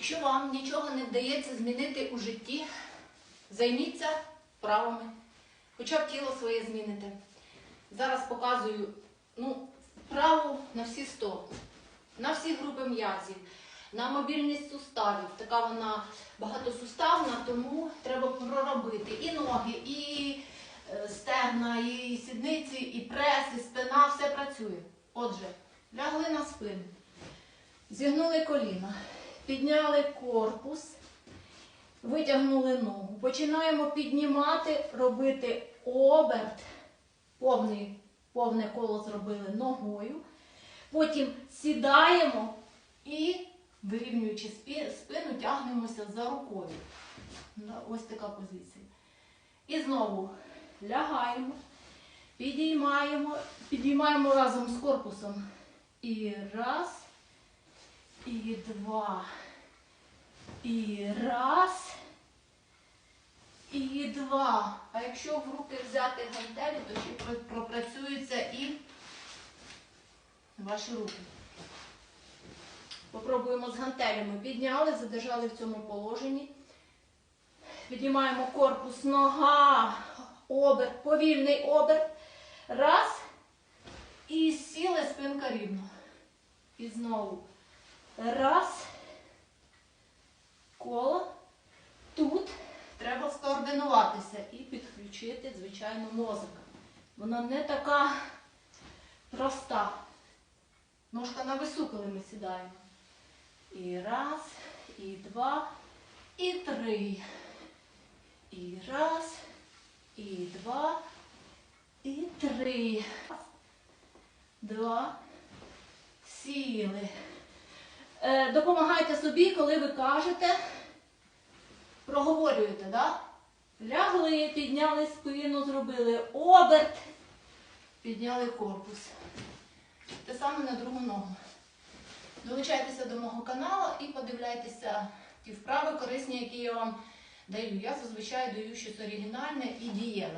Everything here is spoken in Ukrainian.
Якщо вам нічого не вдається змінити у житті, займіться вправами. Хоча б тіло своє зміните. Зараз показую ну, вправу на всі 100, на всі групи м'язів, на мобільність суставів. Така вона багатосуставна, тому треба проробити і ноги, і е, стегна, і сідниці, і прес, і спина, все працює. Отже, лягли на спину, зігнули коліна, підняли корпус, витягнули ногу. Починаємо піднімати, робити оберт, повний, повне коло зробили ногою. Потім сідаємо і, вирівнюючи спину, тягнемося за рукою. Ось така позиція. І знову лягаємо, підіймаємо, підіймаємо разом з корпусом. І раз, і два, і раз, і два. А якщо в руки взяти гантелі, то ще пропрацюються і ваші руки. Попробуємо з гантелями. Підняли, задержали в цьому положенні. Піднімаємо корпус, нога, оберт, повільний оберт. Раз. І сіли спинка рівно. І знову. Раз. Коло. Тут треба скоординуватися і підключити, звичайно, мозок. Вона не така проста. Ножка на вису, коли ми сідаємо. І раз, і два, і три. І раз, і два, і три. Два. Сіли. Е, допомагайте собі, коли ви кажете, проговорюєте, да? Лягли, підняли спину, зробили оберт, підняли корпус. Те саме на другу ногу. Долучайтеся до мого каналу і подивляйтеся ті вправи корисні, які я вам даю. Я зазвичай даю щось оригінальне і. Пока!